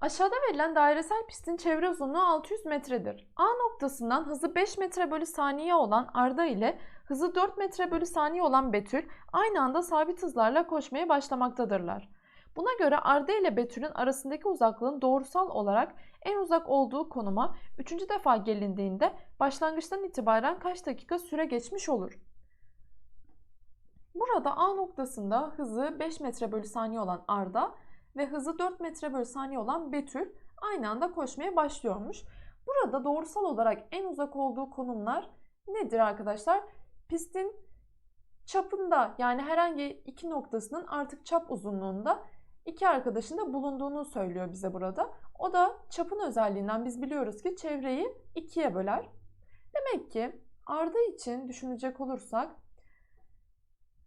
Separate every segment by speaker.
Speaker 1: Aşağıda verilen dairesel pistin çevre uzunluğu 600 metredir. A noktasından hızı 5 metre bölü saniye olan Arda ile hızı 4 metre bölü saniye olan Betül aynı anda sabit hızlarla koşmaya başlamaktadırlar. Buna göre Arda ile Betül'ün arasındaki uzaklığın doğrusal olarak en uzak olduğu konuma üçüncü defa gelindiğinde başlangıçtan itibaren kaç dakika süre geçmiş olur? Burada A noktasında hızı 5 metre bölü saniye olan Arda ve hızı 4 metre bölü saniye olan Betül aynı anda koşmaya başlıyormuş. Burada doğrusal olarak en uzak olduğu konumlar nedir arkadaşlar? Pistin çapında yani herhangi iki noktasının artık çap uzunluğunda iki arkadaşın da bulunduğunu söylüyor bize burada. O da çapın özelliğinden biz biliyoruz ki çevreyi ikiye böler. Demek ki Arda için düşünecek olursak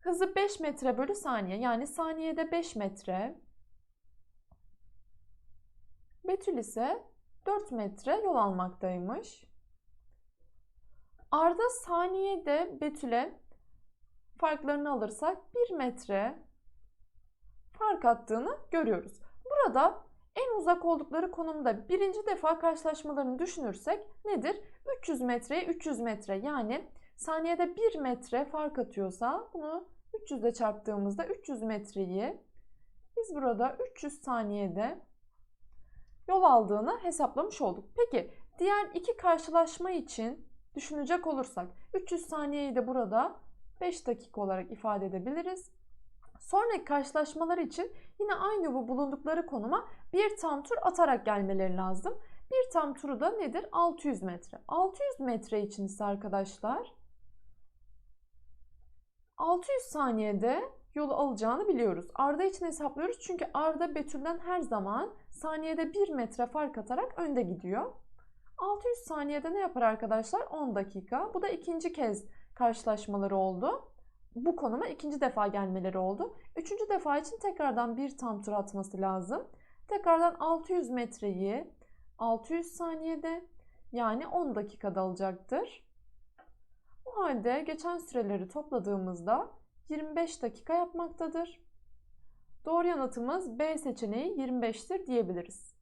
Speaker 1: hızı 5 metre bölü saniye yani saniyede 5 metre Betül ise 4 metre yol almaktaymış. Arda saniyede Betül'e farklarını alırsak 1 metre fark attığını görüyoruz. Burada en uzak oldukları konumda birinci defa karşılaşmalarını düşünürsek nedir? 300 metreye 300 metre yani saniyede 1 metre fark atıyorsa bunu 300 ile çarptığımızda 300 metreyi biz burada 300 saniyede yol aldığını hesaplamış olduk. Peki diğer iki karşılaşma için düşünecek olursak 300 saniyeyi de burada 5 dakika olarak ifade edebiliriz. Sonraki karşılaşmalar için yine aynı bu bulundukları konuma bir tam tur atarak gelmeleri lazım. Bir tam turu da nedir? 600 metre. 600 metre için ise arkadaşlar 600 saniyede yolu alacağını biliyoruz. Arda için hesaplıyoruz çünkü Arda Betül'den her zaman saniyede 1 metre fark atarak önde gidiyor. 600 saniyede ne yapar arkadaşlar? 10 dakika. Bu da ikinci kez karşılaşmaları oldu. Bu konuma ikinci defa gelmeleri oldu. Üçüncü defa için tekrardan bir tam tur atması lazım. Tekrardan 600 metreyi 600 saniyede yani 10 dakikada alacaktır. O halde geçen süreleri topladığımızda 25 dakika yapmaktadır. Doğru yanıtımız B seçeneği 25'tir diyebiliriz.